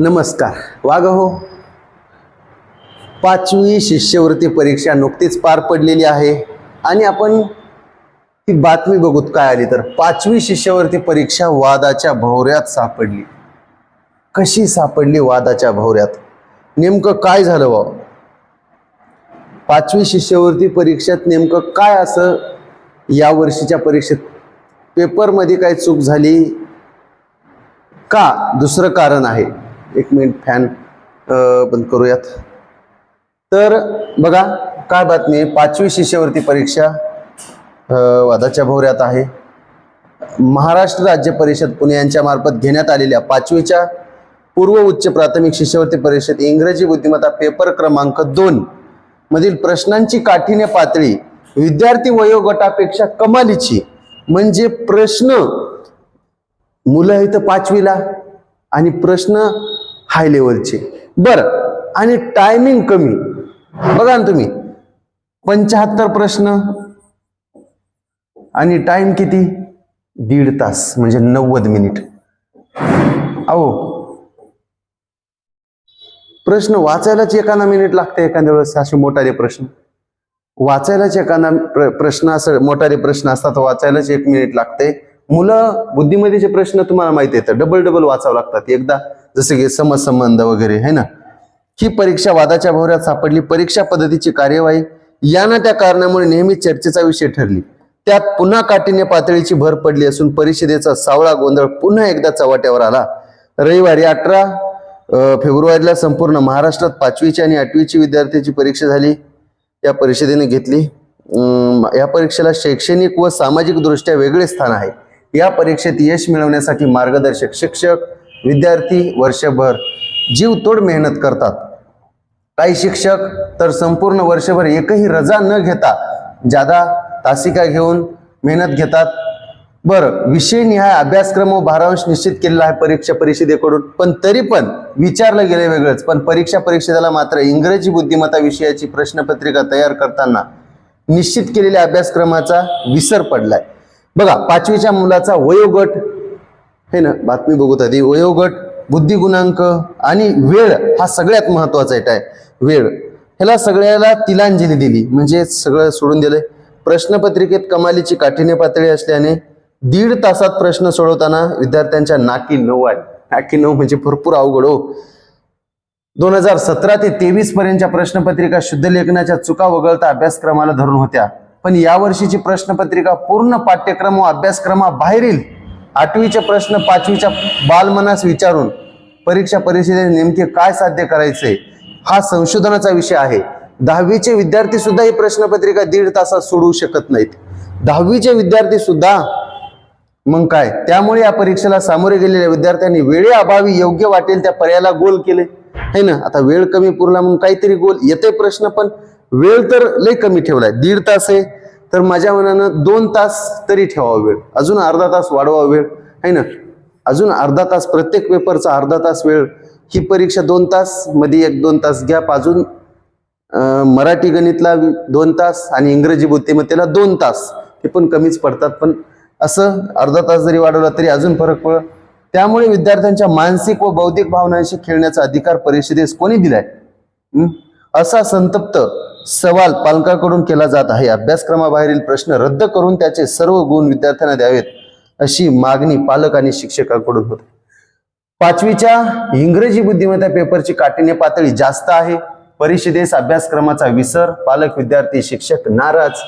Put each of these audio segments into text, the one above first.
नमस्कार. वाघ हो. पाचवी शिष्यवृत्ती परीक्षा नुकतीच पार पडलेली आहे. आणि आपण ती बातमी बघूत काय आली तर पाचवी शिष्यवृत्ती परीक्षा वादाच्या भोवऱ्यात सापडली. कशी सापडली वादाच्या भोवऱ्यात नेमकं काय झालं वा पाचवी शिष्यवृत्ती परीक्षेत नेमकं काय असं? या वर्षीच्या परीक्षेत पेपरमध्ये काय चूक झाली का? दुसरं कारण आहे. एक मिनिट फॅन बंद करूयात. तर बघा काय बातमी आहे? पाचवी शिष्यवृत्ती परीक्षा वादाच्या भोवऱ्यात आहे. महाराष्ट्र राज्य परिषद पुणे यांच्या मार्फत घेण्यात आलेल्या पाचवीच्या पूर्व उच्च प्राथमिक शिष्यवृत्ती परिषद इंग्रजी बुद्धिमत्ता पेपर क्रमांक दोन मधील प्रश्नांची काठीण्य पातळी विद्यार्थी वयोगटापेक्षा कमालीची म्हणजे प्रश्न मुलं इथं पाचवीला आणि प्रश्न हाय लेवलचे बरं आणि टायमिंग कमी. बघा ना तुम्ही. पंच्याहत्तर प्रश्न. आणि टाइम किती? दीड तास म्हणजे नव्वद मिनिट अहो. प्रश्न वाचायलाच एकाना मिनिट लागते एखाद्या वेळेस असे मोठाले प्रश्न. वाचायलाच एकाना प्र- प्रश्न असं मोठाले प्रश्न असतात वाचायलाच एक मिनिट लागते. मुलं बुद्धिमत्तेचे प्रश्न तुम्हाला माहिती येतं डबल डबल वाचावं लागतात. एकदा जसे की समसंबंध वगैरे है ना? ही परीक्षा वादाच्या भोवऱ्यात सापडली. परीक्षा पद्धतीची कार्यवाही यांना त्या कारणामुळे नेहमी चर्चेचा विषय ठरली. त्यात पुन्हा काठिण्य पातळीची भर पडली असून परिषदेचा सावळा गोंधळ पुन्हा एकदा चव्हाट्यावर आला. रविवारी अठरा फेब्रुवारीला संपूर्ण महाराष्ट्रात पाचवीची आणि आठवीची विद्यार्थ्याची परीक्षा झाली. या परिषदेने घेतली. या परीक्षेला शैक्षणिक व सामाजिक दृष्ट्या वेगळे स्थान आहे. या परीक्षेत यश मिळवण्यासाठी मार्गदर्शक शिक्षक विद्यार्थी वर्षभर जीवतोड मेहनत करतात. काही शिक्षक तर संपूर्ण वर्षभर एकही रजा न घेता जादा तासिका घेऊन मेहनत घेतात. बरं विषयनिहाय अभ्यासक्रम व भारांश निश्चित केलेला आहे परीक्षा परिषदेकडून. पण तरी पण विचारलं गेलं वेगळंच. पण परीक्षा परिषदेला मात्र इंग्रजी बुद्धिमत्ता विषयाची प्रश्नपत्रिका तयार करताना निश्चित केलेल्या अभ्यासक्रमाचा विसर पडलाय. बघा पाचवीच्या मुलाचा वयोगट हे ना? बातमी बघत आधी. वयोगट बुद्धिगुणांक आणि वेळ हा सगळ्यात महत्त्वाचा एक आहे. वेळ. ह्याला सगळ्याला तिलांजली दिली. म्हणजे सगळं सोडून दिलंय. प्रश्नपत्रिकेत कमालीची काठिण्य पातळी असल्याने दीड तासात प्रश्न सोडवताना विद्यार्थ्यांच्या नाकी नऊ आहे नाकी नऊ म्हणजे भरपूर अवघड हो. दोन हजार सतरा ते तेवीस पर्यंतच्या प्रश्नपत्रिका शुद्ध लेखनाच्या चुका वगळता अभ्यासक्रमाला धरून होत्या. पण यावर्षीची प्रश्नपत्रिका पूर्ण पाठ्यक्रम व अभ्यासक्रमाबाहेरील आठवीचे प्रश्न पाचवीच्या बालमनास विचारून परीक्षा परिषदेने नेमके काय साध्य करायचे हा संशोधनाचा विषय आहे. दहावीचे विद्यार्थी सुद्धा ही प्रश्नपत्रिका दीड तासात सोडवू शकत नाहीत. दहावीचे विद्यार्थी सुद्धा मग काय? त्यामुळे या परीक्षेला सामोरे गेलेल्या विद्यार्थ्यांनी वेळेअभावी योग्य वाटेल त्या पर्यायाला गोल केले. है ना? आता वेळ कमी पुरला म्हणून काहीतरी गोल येते प्रश्न पण वेळ तर लय कमी ठेवलाय. दीड तास आहे. तर माझ्या मनानं दोन तास तरी ठेवावा वेळ. अजून अर्धा तास वाढवा वेळ. आहे ना? अजून अर्धा तास प्रत्येक पेपरचा अर्धा तास वेळ. ही परीक्षा दोन तासमध्ये एक दोन तास गॅप अजून मराठी गणितला दोन तास आणि इंग्रजी बुद्धिमत्तेला दोन तास. ते पण कमीच पडतात पण असं अर्धा तास जरी वाढवला तरी अजून फरक पड त्यामुळे विद्यार्थ्यांच्या मानसिक व बौद्धिक भावनांशी खेळण्याचा अधिकार परिषदेस कोणी दिलाय? असा संतप्त सवाल पालकांकडून केला जात आहे. अभ्यासक्रमाबाहेरील प्रश्न रद्द करून त्याचे सर्व गुण विद्यार्थ्यांना द्यावेत अशी मागणी पालक आणि शिक्षकांकडून होते. पाचवीच्या इंग्रजी बुद्धिमत्ता पेपरची काठिण्य पातळी जास्त आहे. परिषदेस अभ्यासक्रमाचा विसर पालक विद्यार्थी शिक्षक नाराज.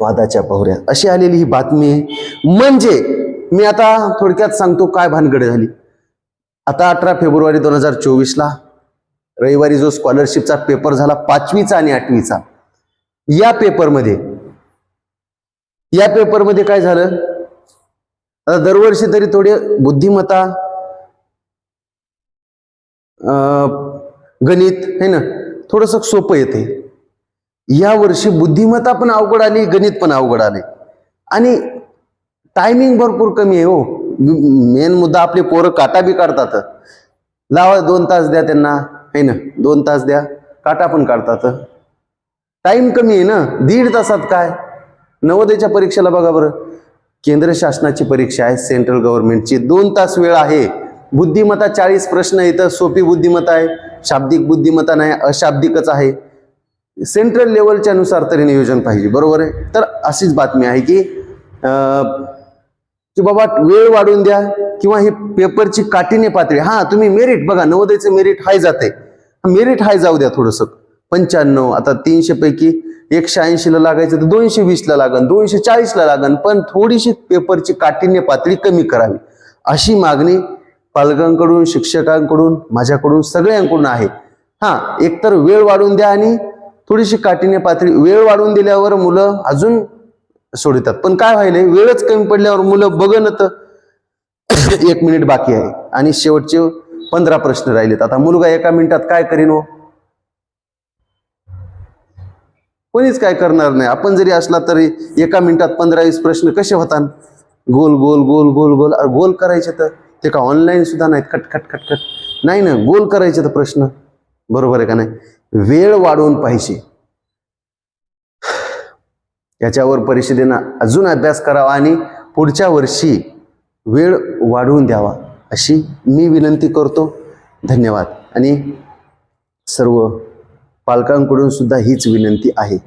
वादाच्या भोवऱ्यात अशी आलेली ही बातमी आहे म्हणजे मी आता थोडक्यात सांगतो काय भानगड झाली. आता अठरा फेब्रुवारी दोन हजार चोवीसला रविवारी जो स्कॉलरशिपचा पेपर झाला पाचवीचा आणि आठवीचा. या पेपरमध्ये या पेपरमध्ये काय झालं? आता दरवर्षी तरी थोडे बुद्धिमत्ता अं, गणित है ना? थोडस सोपं येते या वर्षी बुद्धिमत्ता पण अवघड आली गणित पण अवघड आले. आणि टायमिंग भरपूर कमी आहे हो. मेन मुद्दा आपले पोरं काटा बी काढतात. लावा दोन तास द्या त्यांना. है ना? दोन तास द्या. काटा पण काढतात टाइम कमी आहे ना? दीड तासात काय? नवोदयच्या परीक्षेला बघा बरं. केंद्र शासनाची परीक्षा आहे सेंट्रल गव्हर्नमेंटची दोन तास वेळ आहे. बुद्धिमत्ता चाळीस प्रश्न इथं सोपी बुद्धिमत्ता आहे शाब्दिक बुद्धिमत्ता नाही अशाब्दिकच आहे. सेंट्रल लेवलच्या नुसार तरी नियोजन पाहिजे बरोबर आहे? तर अशीच बातमी आहे की की बाबा वेळ वाढून द्या किंवा ही पेपरची काठीने पातळी. हां तुम्ही मेरिट बघा नवोदयचं मेरिट हाय जाते मेरिट हाय जाऊ द्या थोडंसं. पंच्याण्णव आता तीनशे पैकी एकशे ऐंशीला लागायचं तर दोनशे वीसला लागन दोनशे चाळीसला लागन पण थोडीशी पेपरची काठीण्य पातळी कमी करावी. अशी मागणी पालकांकडून शिक्षकांकडून माझ्याकडून सगळ्यांकडून आहे. हां एकतर वेळ वाढून द्या आणि थोडीशी काठीण्य पातळी वेळ वाढून दिल्यावर मुलं अजून सोडतात. पण काय व्हायलंय वेळच कमी पडल्यावर मुलं बघन तर एक मिनिट बाकी आहे. आणि शेवटचे पंधरा प्रश्न राहिलेत. आता मुलगा एका मिनिटात काय करीन हो? कोणीच काय करणार नाही. आपण जरी असला तरी एका मिनिटात पंधरा वीस प्रश्न कसे होतात? गोल गोल गोल गोल गोल. गोल करायचे तर ते का ऑनलाईन सुद्धा नाहीत? Cut cut cut cut. नाही ना गोल करायचे तर प्रश्न. बरोबर आहे का नाही? वेळ वाढवून पाहिजे. याच्यावर परिषदेनं अजून अभ्यास करावा आणि पुढच्या वर्षी वेळ वाढवून द्यावा. अशी मी विनंती करतो. धन्यवाद. आणि सर्व पालकांकडून सुद्धा हीच विनंती आहे.